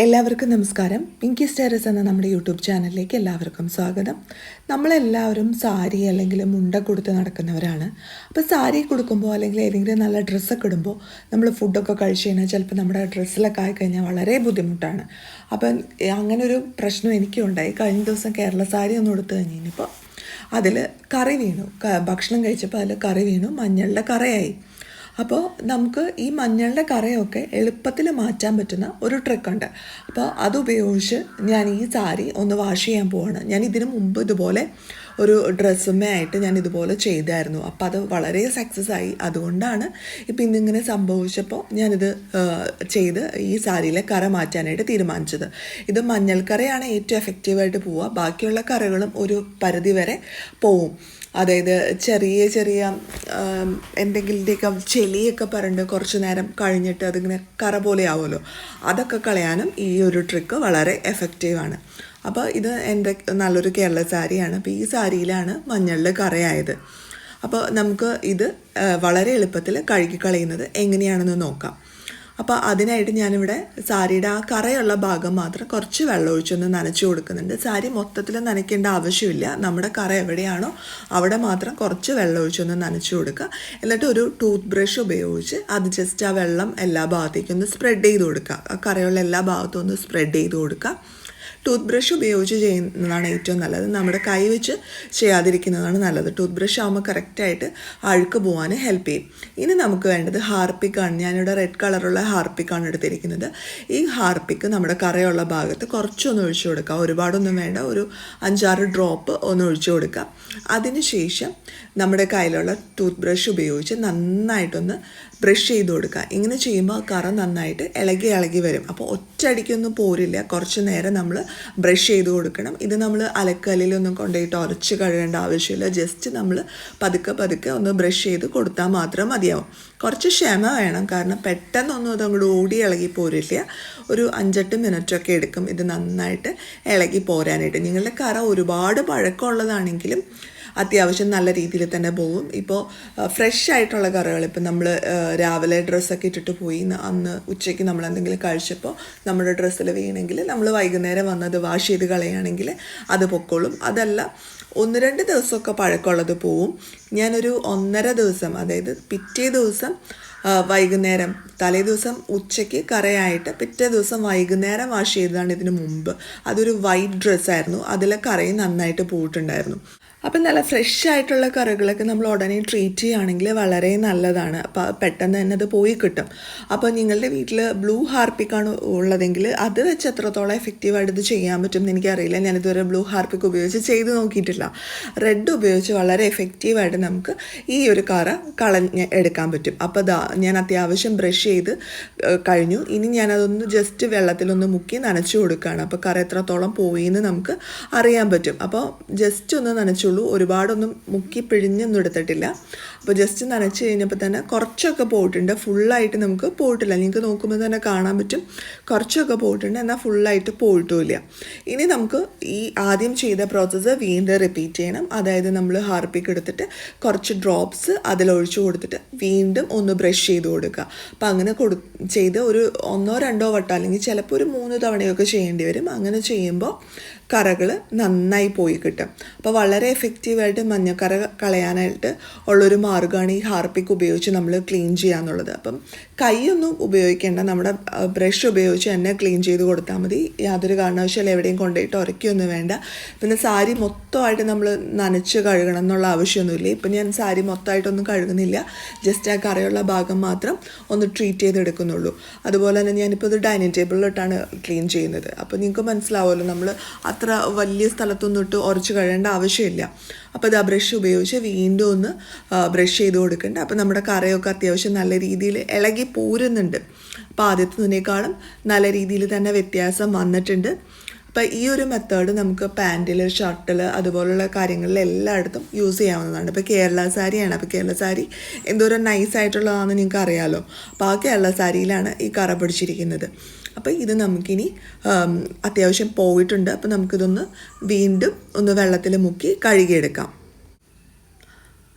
എല്ലാവർക്കും നമസ്കാരം. പിങ്കി സ്റ്റേറസ് എന്ന നമ്മുടെ യൂട്യൂബ് ചാനലിലേക്ക് എല്ലാവർക്കും സ്വാഗതം. നമ്മളെല്ലാവരും സാരി അല്ലെങ്കിൽ മുണ്ട കൊടുത്ത് നടക്കുന്നവരാണ്. അപ്പോൾ സാരി കൊടുക്കുമ്പോൾ അല്ലെങ്കിൽ ഏതെങ്കിലും നല്ല ഡ്രസ്സൊക്കെ ഇടുമ്പോൾ നമ്മൾ ഫുഡൊക്കെ കഴിച്ച് കഴിഞ്ഞാൽ ചിലപ്പോൾ നമ്മുടെ ഡ്രസ്സിലൊക്കെ ആയിക്കഴിഞ്ഞാൽ വളരെ ബുദ്ധിമുട്ടാണ്. അപ്പം അങ്ങനെ ഒരു പ്രശ്നം എനിക്കും ഉണ്ടായി. കഴിഞ്ഞ ദിവസം കേരള സാരി ഒന്ന് കൊടുത്തു കഴിഞ്ഞപ്പോൾ അതിൽ കറി വീണു. ഭക്ഷണം കഴിച്ചപ്പോൾ അതിൽ കറി വീണു. മഞ്ഞളുടെ കറയായി. അപ്പോൾ നമുക്ക് ഈ മഞ്ഞളുടെ കറയൊക്കെ എളുപ്പത്തിൽ മാറ്റാൻ പറ്റുന്ന ഒരു ട്രിക്കുണ്ട് അപ്പോൾ അതുപയോഗിച്ച് ഞാൻ ഈ സാരി ഒന്ന് വാഷ് ചെയ്യാൻ പോവാണ്. ഞാൻ ഇതിനു മുമ്പ് ഇതുപോലെ ഒരു ഡ്രസ്സുമേ ആയിട്ട് ഞാൻ ഇതുപോലെ ചെയ്തായിരുന്നു. അപ്പോൾ അത് വളരെ സക്സസ് ആയി. അതുകൊണ്ടാണ് ഇപ്പം ഇന്നിങ്ങനെ സംഭവിച്ചപ്പോൾ ഞാനിത് ചെയ്ത് ഈ സാരിയിലെ കറ മാറ്റാനായിട്ട് തീരുമാനിച്ചത്. ഇത് മഞ്ഞൾ കറയാണ് ഏറ്റവും എഫക്റ്റീവായിട്ട് പോവുക. ബാക്കിയുള്ള കറകളും ഒരു പരിധി വരെ പോവും. അതായത് ചെറിയ ചെറിയ എന്തെങ്കിലുമൊക്കെ ചെളിയൊക്കെ പറഞ്ഞ് കുറച്ച് നേരം കഴിഞ്ഞിട്ട് അതിങ്ങനെ കറ പോലെ ആവുമല്ലോ. അതൊക്കെ കളയാനും ഈ ഒരു ട്രിക്ക് വളരെ എഫക്റ്റീവാണ് അപ്പോൾ ഇത് എന്റെ നല്ലൊരു കേരള സാരിയാണ്. അപ്പോൾ ഈ സാരിയിലാണ് മഞ്ഞളിൽ കറയായത്. അപ്പോൾ നമുക്ക് ഇത് വളരെ എളുപ്പത്തിൽ കഴുകി കളയുന്നത് എങ്ങനെയാണെന്ന് നോക്കാം. അപ്പോൾ അതിനായിട്ട് ഞാനിവിടെ സാരിയുടെ ആ കറയുള്ള ഭാഗം മാത്രം കുറച്ച് വെള്ളം ഒഴിച്ചൊന്ന് നനച്ചു കൊടുക്കുന്നുണ്ട്. സാരി മൊത്തത്തിൽ നനയ്ക്കേണ്ട ആവശ്യമില്ല. നമ്മുടെ കറ എവിടെയാണോ അവിടെ മാത്രം കുറച്ച് വെള്ളം ഒഴിച്ചൊന്ന് നനച്ചു കൊടുക്കുക. എന്നിട്ട് ഒരു ടൂത്ത് ബ്രഷ് ഉപയോഗിച്ച് അത് ജസ്റ്റ് ആ വെള്ളം എല്ലാ ഭാഗത്തേക്കും ഒന്ന് സ്പ്രെഡ് ചെയ്ത് കൊടുക്കുക. ആ കറയുള്ള എല്ലാ ഭാഗത്തും ഒന്ന് സ്പ്രെഡ് ചെയ്ത് കൊടുക്കുക. ടൂത്ത് ബ്രഷ് ഉപയോഗിച്ച് ചെയ്യുന്നതാണ് ഏറ്റവും നല്ലത്. നമ്മുടെ കൈ വെച്ച് ചെയ്യാതിരിക്കുന്നതാണ് നല്ലത്. ടൂത്ത് ബ്രഷ് ആകുമ്പോൾ കറക്റ്റായിട്ട് അഴുക്ക് പോകാൻ ഹെൽപ്പ് ചെയ്യും. ഇനി നമുക്ക് വേണ്ടത് ഹാർപ്പിക്കാണ്. ഞാനിവിടെ റെഡ് കളറുള്ള ഹാർപ്പിക്കാണ് എടുത്തിരിക്കുന്നത്. ഈ ഹാർപ്പിക്ക് നമ്മുടെ കറയുള്ള ഭാഗത്ത് കുറച്ചൊന്ന് ഒഴിച്ചു കൊടുക്കുക ഒരുപാടൊന്നും വേണ്ട. ഒരു അഞ്ചാറ് ഡ്രോപ്പ് ഒന്ന് ഒഴിച്ചു കൊടുക്കുക അതിനുശേഷം നമ്മുടെ കയ്യിലുള്ള ടൂത്ത് ബ്രഷ് ഉപയോഗിച്ച് നന്നായിട്ടൊന്ന് ബ്രഷ് ചെയ്ത് കൊടുക്കുക ഇങ്ങനെ ചെയ്യുമ്പോൾ കറ നന്നായിട്ട് ഇളകി ഇളകി വരും. അപ്പോൾ ഒറ്റയടിക്കൊന്നും പോരില്ല. കുറച്ച് നേരം നമ്മൾ ബ്രഷ് ചെയ്ത് കൊടുക്കണം. ഇത് നമ്മൾ അലക്കല്ലിലൊന്നും കൊണ്ടുപോയിട്ട് ഉരച്ച് കഴുകേണ്ട ആവശ്യമില്ല. ജസ്റ്റ് നമ്മൾ പതുക്കെ പതുക്കെ ഒന്ന് ബ്രഷ് ചെയ്ത് കൊടുത്താൽ മാത്രം മതിയാവും. കുറച്ച് ക്ഷമ വേണം. കാരണം പെട്ടെന്നൊന്നും അത് അങ്ങോട്ട് ഓടി ഇളകി പോരില്ല. ഒരു അഞ്ചെട്ട് മിനിറ്റൊക്കെ എടുക്കും ഇത് നന്നായിട്ട് ഇളകി പോരാനായിട്ട്. നിങ്ങളുടെ കറ ഒരുപാട് പഴക്കമുള്ളതാണെങ്കിലും അത്യാവശ്യം നല്ല രീതിയിൽ തന്നെ പോകും ഇപ്പോൾ ഫ്രഷ് ആയിട്ടുള്ള കറികൾ ഇപ്പം നമ്മൾ രാവിലെ ഡ്രസ്സൊക്കെ ഇട്ടിട്ട് പോയി. അന്ന് ഉച്ചയ്ക്ക് നമ്മൾ എന്തെങ്കിലും കഴിച്ചപ്പോൾ നമ്മുടെ ഡ്രസ്സിൽ വീണെങ്കിൽ നമ്മൾ വൈകുന്നേരം വന്നത് വാഷ് ചെയ്ത് കളയുകയാണെങ്കിൽ അത് പൊക്കോളും. അതല്ല ഒന്ന് രണ്ട് ദിവസമൊക്കെ പഴക്കമുള്ളത് പോവും. ഞാനൊരു ഒന്നര ദിവസം അതായത് പിറ്റേ ദിവസം വൈകുന്നേരം തലേ ദിവസം ഉച്ചയ്ക്ക് കറയായിട്ട് പിറ്റേ ദിവസം വൈകുന്നേരം വാഷ് ചെയ്തതാണ് ഇതിന് മുമ്പ്. അതൊരു വൈറ്റ് ഡ്രസ്സായിരുന്നു അതിലെ കറയും നന്നായിട്ട് പോയിട്ടുണ്ടായിരുന്നു. അപ്പം നല്ല ഫ്രഷ് ആയിട്ടുള്ള കറികളൊക്കെ നമ്മൾ ഉടനെ ട്രീറ്റ് ചെയ്യുകയാണെങ്കിൽ വളരെ നല്ലതാണ്. അപ്പോൾ പെട്ടെന്ന് തന്നെ അത് പോയി കിട്ടും. അപ്പോൾ നിങ്ങളുടെ വീട്ടിൽ ബ്ലൂ ഹാർപ്പിക്കാണ് ഉള്ളതെങ്കിൽ അത് വെച്ച് എത്രത്തോളം എഫക്റ്റീവായിട്ട് ഇത് ചെയ്യാൻ പറ്റും എന്ന് എനിക്കറിയില്ല. ഞാനിതുവരെ ബ്ലൂ ഹാർപ്പിക്ക് ഉപയോഗിച്ച് ചെയ്ത് നോക്കിയിട്ടില്ല. റെഡ് ഉപയോഗിച്ച് വളരെ എഫക്റ്റീവായിട്ട് നമുക്ക് ഈ ഒരു കറ കളഞ്ഞ് എടുക്കാൻ പറ്റും. അപ്പോൾ ദാ ഞാൻ അത്യാവശ്യം ബ്രഷ് ചെയ്ത് കഴിഞ്ഞു. ഇനി ഞാനതൊന്ന് ജസ്റ്റ് വെള്ളത്തിലൊന്ന് മുക്കി നനച്ചു കൊടുക്കുകയാണ്. അപ്പോൾ കറ എത്രത്തോളം പോയി എന്ന് നമുക്ക് അറിയാൻ പറ്റും. അപ്പോൾ ജസ്റ്റ് ഒന്ന് നനച്ചുള്ളൂ ഒരുപാടൊന്നും മുക്കി പിഴിഞ്ഞൊന്നും എടുത്തിട്ടില്ല. അപ്പോൾ ജസ്റ്റ് നനച്ച് കഴിഞ്ഞപ്പോൾ തന്നെ കുറച്ചൊക്കെ പോയിട്ടുണ്ട്. ഫുള്ളായിട്ട് നമുക്ക് പോയിട്ടില്ല. നിങ്ങൾക്ക് നോക്കുമ്പോൾ തന്നെ കാണാൻ പറ്റും. കുറച്ചൊക്കെ പോയിട്ടുണ്ട്. എന്നാൽ ഫുള്ളായിട്ട് പോയിട്ടുമില്ല. ഇനി നമുക്ക് ഈ ആദ്യം ചെയ്ത പ്രോസസ്സ് വീണ്ടും റിപ്പീറ്റ് ചെയ്യണം. അതായത് നമ്മൾ ഹാർപ്പിക്ക് എടുത്തിട്ട് കുറച്ച് ഡ്രോപ്സ് അതിലൊഴിച്ച് കൊടുത്തിട്ട് വീണ്ടും ഒന്ന് ബ്രഷ് ചെയ്ത് കൊടുക്കുക. അപ്പം അങ്ങനെ കൊടു ചെയ്ത് ഒരു ഒന്നോ രണ്ടോ വട്ടം അല്ലെങ്കിൽ ചിലപ്പോൾ ഒരു മൂന്ന് തവണയൊക്കെ ചെയ്യേണ്ടി വരും. അങ്ങനെ ചെയ്യുമ്പോൾ കറകൾ നന്നായി പോയി കിട്ടും. അപ്പോൾ വളരെ എഫക്റ്റീവായിട്ട് മഞ്ഞക്കറ കളയാനായിട്ട് ഉള്ളൊരു മാർഗമാണ് ഈ ഹാർപ്പിക്ക് ഉപയോഗിച്ച് നമ്മൾ ക്ലീൻ ചെയ്യാന്നുള്ളത്. അപ്പം കൈയൊന്നും ഉപയോഗിക്കേണ്ട നമ്മുടെ ബ്രഷ് ഉപയോഗിച്ച് തന്നെ ക്ലീൻ ചെയ്ത് കൊടുത്താൽ മതി. യാതൊരു കാരണവശാലും എവിടെയും കൊണ്ടുപോയിട്ട് ഉരയ്ക്കൊന്നും വേണ്ട. പിന്നെ സാരി മൊത്തമായിട്ട് നമ്മൾ നനച്ച് കഴുകണം എന്നുള്ള ആവശ്യമൊന്നുമില്ല. ഇപ്പം ഞാൻ സാരി മൊത്തമായിട്ടൊന്നും കഴുകുന്നില്ല. ജസ്റ്റ് ആ കറയുള്ള ഭാഗം മാത്രം ഒന്ന് ട്രീറ്റ് ചെയ്തെടുക്കുന്നുള്ളൂ. അതുപോലെ തന്നെ ഞാനിപ്പോൾ ഇത് ഡൈനിങ് ടേബിളിലിട്ടാണ് ക്ലീൻ ചെയ്യുന്നത്. അപ്പോൾ നിങ്ങൾക്ക് മനസ്സിലാവുമല്ലോ നമ്മൾ അത്ര വലിയ സ്ഥലത്തൊന്നും ഇട്ട് ഉരച്ച് കഴുകേണ്ട ആവശ്യമില്ല. അപ്പോൾ ഇത് ആ ബ്രഷ് ഉപയോഗിച്ച് വീണ്ടും ഒന്ന് ബ്രഷ് ചെയ്ത് കൊടുക്കേണ്ട. അപ്പോൾ നമ്മുടെ കറയൊക്കെ അത്യാവശ്യം നല്ല രീതിയിൽ ഇളകി പോരുന്നുണ്ട്. അപ്പോൾ ആദ്യത്തേതിനേക്കാളും നല്ല രീതിയിൽ തന്നെ വ്യത്യാസം വന്നിട്ടുണ്ട്. അപ്പോൾ ഈ ഒരു മെത്തേഡ് നമുക്ക് പാന്റിൽ ഷർട്ടിൽ അതുപോലുള്ള കാര്യങ്ങളിൽ എല്ലായിടത്തും യൂസ് ചെയ്യാവുന്നതാണ്. ഇപ്പോൾ കേരള സാരിയാണ്. അപ്പോൾ കേരള സാരി എന്തോരം നൈസ് ആയിട്ടുള്ളതാണെന്ന് നിങ്ങൾക്ക് അറിയാമല്ലോ അപ്പോൾ ആ കേരള സാരിയിലാണ് ഈ കറ പിടിച്ചിരിക്കുന്നത്. അപ്പോൾ ഇത് നമുക്കിനി അത്യാവശ്യം പോയിട്ടുണ്ട്. അപ്പോൾ നമുക്കിതൊന്ന് വീണ്ടും ഒന്ന് വെള്ളത്തിൽ മുക്കി കഴുകിയെടുക്കാം.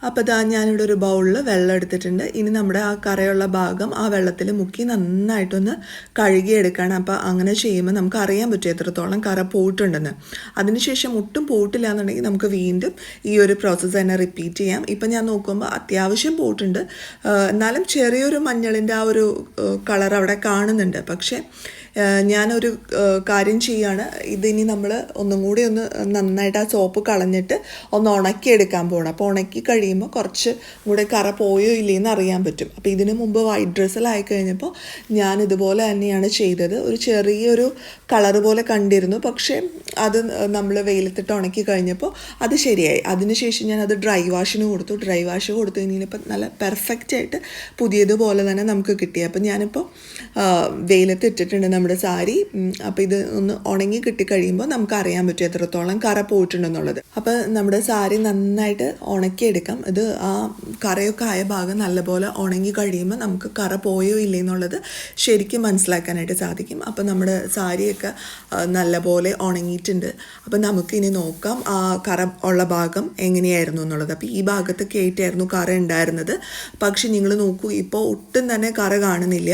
അപ്പോൾ ഇതാ ഞാനിവിടെ ഒരു ബൗളിൽ വെള്ളം എടുത്തിട്ടുണ്ട്. ഇനി നമ്മുടെ ആ കറയുള്ള ഭാഗം ആ വെള്ളത്തിൽ മുക്കി നന്നായിട്ടൊന്ന് കഴുകിയെടുക്കണം. അപ്പോൾ അങ്ങനെ ചെയ്യുമ്പോൾ നമുക്ക് അറിയാൻ പറ്റും എത്രത്തോളം കറ പോയിട്ടുണ്ടെന്ന് അതിനുശേഷം ഒട്ടും പോയിട്ടില്ല എന്നുണ്ടെങ്കിൽ നമുക്ക് വീണ്ടും ഈ ഒരു പ്രോസസ്സ് തന്നെ റിപ്പീറ്റ് ചെയ്യാം. ഇപ്പം ഞാൻ നോക്കുമ്പോൾ അത്യാവശ്യം പോയിട്ടുണ്ട് എന്നാലും ചെറിയൊരു മഞ്ഞളിന്റെ ആ ഒരു കളർ അവിടെ കാണുന്നുണ്ട്. പക്ഷേ ഞാനൊരു കാര്യം ചെയ്യാണ്. ഇതിനി നമ്മൾ ഒന്നും കൂടി ഒന്ന് നന്നായിട്ട് ആ സോപ്പ് കളഞ്ഞിട്ട് ഒന്ന് ഉണക്കി എടുക്കാൻ പോകണം അപ്പോൾ ഉണക്കി കഴിയുമ്പോൾ കുറച്ച് കൂടെ കറ പോയോ ഇല്ലേന്ന് അറിയാൻ പറ്റും. അപ്പോൾ ഇതിന് മുമ്പ് വൈറ്റ് ഡ്രസ്സിലായി കഴിഞ്ഞപ്പോൾ ഞാൻ ഇതുപോലെ തന്നെയാണ് ചെയ്തത്. ഒരു ചെറിയൊരു കളർ പോലെ കണ്ടിരുന്നു. പക്ഷേ അത് നമ്മൾ വെയിലത്തിട്ട് ഉണക്കി കഴിഞ്ഞപ്പോൾ അത് ശരിയായി. അതിനുശേഷം ഞാൻ അത് ഡ്രൈ വാഷിന് കൊടുത്തു. ഡ്രൈ വാഷ് കൊടുത്തു കഴിഞ്ഞപ്പോൾ നല്ല പെർഫെക്റ്റ് ആയിട്ട് പുതിയതുപോലെ തന്നെ നമുക്ക് കിട്ടി. അപ്പം ഞാനിപ്പോൾ വെയിലത്ത് ഇട്ടിട്ടുണ്ട് നമ്മുടെ സാരി അപ്പോൾ ഇത് ഒന്ന് ഉണങ്ങി കിട്ടിക്കഴിയുമ്പോൾ നമുക്ക് അറിയാൻ പറ്റും എത്രത്തോളം കറ പോയിട്ടുണ്ടെന്നുള്ളത്. അപ്പോൾ നമ്മുടെ സാരി നന്നായിട്ട് ഉണക്കിയെടുക്കാം. ഇത് ആ കറയൊക്കെ ആയ ഭാഗം നല്ലപോലെ ഉണങ്ങി കഴിയുമ്പോൾ നമുക്ക് കറ പോയോ ഇല്ലേ എന്നുള്ളത് ശരിക്കും മനസ്സിലാക്കാനായിട്ട് സാധിക്കും. അപ്പോൾ നമ്മുടെ സാരിയൊക്കെ നല്ലപോലെ ഉണങ്ങിയിട്ടുണ്ട്. അപ്പോൾ നമുക്കിനി നോക്കാം ആ കറ ഉള്ള ഭാഗം എങ്ങനെയായിരുന്നു എന്നുള്ളത്. അപ്പോൾ ഈ ഭാഗത്തൊക്കെ ആയിട്ടായിരുന്നു കറ ഉണ്ടായിരുന്നത്. പക്ഷെ നിങ്ങൾ നോക്കൂ ഇപ്പോൾ ഒട്ടും തന്നെ കറ കാണുന്നില്ല.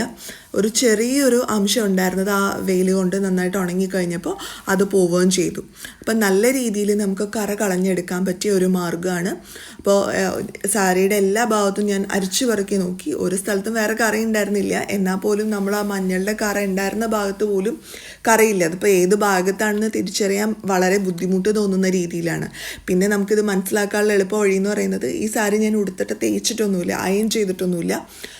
ഒരു ചെറിയൊരു അംശം ഉണ്ടായിരുന്നത് ആ വെയിൽ കൊണ്ട് നന്നായിട്ട് ഉണങ്ങിക്കഴിഞ്ഞപ്പോൾ അത് പോവുകയും ചെയ്തു. അപ്പം നല്ല രീതിയിൽ നമുക്ക് കറ കളഞ്ഞെടുക്കാൻ പറ്റിയ ഒരു മാർഗമാണ്. അപ്പോൾ സാരിയുടെ എല്ലാ ഭാഗത്തും ഞാൻ അരിച്ചു പറക്കി നോക്കി. ഒരു സ്ഥലത്തും വേറെ കറി ഉണ്ടായിരുന്നില്ല. എന്നാൽ പോലും നമ്മൾ ആ മഞ്ഞളുടെ കറ ഉണ്ടായിരുന്ന ഭാഗത്ത് പോലും കറിയില്ല. അതിപ്പോൾ ഏത് ഭാഗത്താണെന്ന് തിരിച്ചറിയാൻ വളരെ ബുദ്ധിമുട്ട് തോന്നുന്ന രീതിയിലാണ്. പിന്നെ നമുക്കിത് മനസ്സിലാക്കാനുള്ള എളുപ്പ വഴി എന്ന് പറയുന്നത് ഈ സാരി ഞാൻ ഉടുത്തിട്ട് തേച്ചിട്ടൊന്നുമില്ല. അയൺ ചെയ്തിട്ടൊന്നുമില്ല.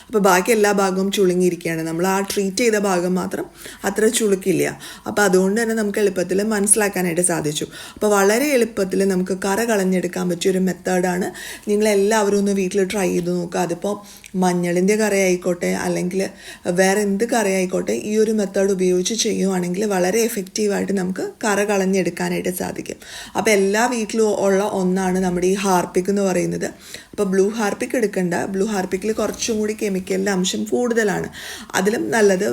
അപ്പോൾ ബാക്കി എല്ലാ ഭാഗവും ചുളുങ്ങിയിരിക്കുകയാണ്. നമ്മൾ ആ ട്രീറ്റ് ചെയ്ത ഭാഗം മാത്രം അത്ര ചുളുക്കില്ല. അപ്പോൾ അതുകൊണ്ട് തന്നെ നമുക്ക് എളുപ്പത്തിൽ മനസ്സിലാക്കാനായിട്ട് സാധിച്ചു. അപ്പോൾ വളരെ എളുപ്പത്തിൽ നമുക്ക് കറ കളഞ്ഞെടുക്കാൻ പറ്റിയ ഒരു മെത്തേഡാണ് നിങ്ങളെല്ലാവരും ഒന്ന് വീട്ടിൽ ട്രൈ ചെയ്ത് നോക്കുക അതിപ്പോൾ മഞ്ഞളിന്റെ കറി ആയിക്കോട്ടെ അല്ലെങ്കിൽ വേറെ എന്ത് കറി ആയിക്കോട്ടെ ഈ ഒരു മെത്തേഡ് ഉപയോഗിച്ച് ചെയ്യുവാണെങ്കിൽ വളരെ എഫക്റ്റീവായിട്ട് നമുക്ക് കറ കളഞ്ഞെടുക്കാനായിട്ട് സാധിക്കും. അപ്പോൾ എല്ലാ വീട്ടിലും ഉള്ള ഒന്നാണ് നമ്മുടെ ഈ ഹാർപ്പിക് എന്ന് പറയുന്നത്. അപ്പോൾ ബ്ലൂ ഹാർപ്പിക് എടുക്കേണ്ട. ബ്ലൂ ഹാർപ്പിക്കിൽ കുറച്ചും കൂടി കെമിക്കലിന്റെ അംശം കൂടുതലാണ്. അതിലും നല്ലത്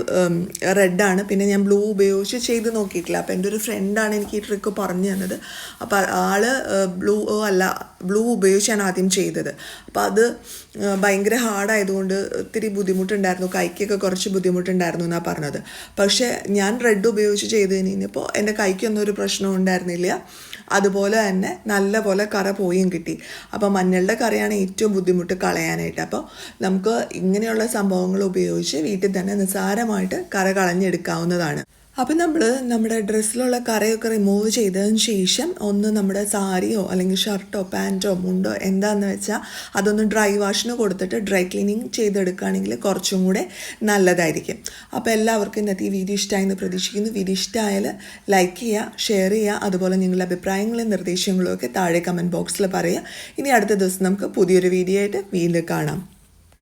റെഡാണ് പിന്നെ ഞാൻ ബ്ലൂ ഉപയോഗിച്ച് ചെയ്ത് നോക്കിയിട്ടില്ല. അപ്പോൾ എന്റെ ഒരു ഫ്രണ്ടാണ് എനിക്ക് ഈ ട്രിക്ക് പറഞ്ഞു തന്നത്. അപ്പോൾ ആൾ ബ്ലൂ അല്ല ബ്ലൂ ഉപയോഗിച്ചാണ് ആദ്യം ചെയ്തത്. അപ്പോൾ അത് ഭയങ്കര ഹാർഡായതുകൊണ്ട് ഒത്തിരി ബുദ്ധിമുട്ടുണ്ടായിരുന്നു. കൈക്കൊക്കെ കുറച്ച് ബുദ്ധിമുട്ടുണ്ടായിരുന്നു എന്നാണ് പറഞ്ഞത്. പക്ഷേ ഞാൻ റെഡ് ഉപയോഗിച്ച് ചെയ്ത് കഴിഞ്ഞപ്പോൾ എന്റെ കൈക്കൊന്നും ഒരു പ്രശ്നവും ഉണ്ടായിരുന്നില്ല. അതുപോലെ തന്നെ നല്ല പോലെ കറ പോയും കിട്ടി. അപ്പോൾ മഞ്ഞളുടെ കറിയാണ് ഏറ്റവും ബുദ്ധിമുട്ട് കളയാനായിട്ട്. അപ്പോൾ നമുക്ക് ഇങ്ങനെയുള്ള സംഭവങ്ങൾ ഉപയോഗിച്ച് വീട്ടിൽ തന്നെ നിസ്സാരമായിട്ട് കറ കളഞ്ഞെടുക്കാവുന്നതാണ്. അപ്പം നമ്മൾ നമ്മുടെ ഡ്രസ്സിലുള്ള കറയൊക്കെ റിമൂവ് ചെയ്തതിന് ശേഷം ഒന്ന് നമ്മുടെ സാരിയോ അല്ലെങ്കിൽ ഷർട്ടോ പാന്റോ മുണ്ടോ എന്താണെന്ന് വെച്ചാൽ അതൊന്ന് ഡ്രൈ വാഷിന് കൊടുത്തിട്ട് ഡ്രൈ ക്ലീനിങ് ചെയ്തെടുക്കുകയാണെങ്കിൽ കുറച്ചും കൂടെ നല്ലതായിരിക്കും. അപ്പോൾ എല്ലാവർക്കും ഇന്നത്തെ ഈ വീഡിയോ ഇഷ്ടമായെന്ന് പ്രതീക്ഷിക്കുന്നു. വീഡിയോ ഇഷ്ടമായാൽ ലൈക്ക് ചെയ്യുക ഷെയർ ചെയ്യുക അതുപോലെ നിങ്ങളുടെ അഭിപ്രായങ്ങളും നിർദ്ദേശങ്ങളും ഒക്കെ താഴെ കമന്റ് ബോക്സിൽ പറയുക. ഇനി അടുത്ത ദിവസം നമുക്ക് പുതിയൊരു വീഡിയോ ആയിട്ട് വീണ്ടും കാണാം.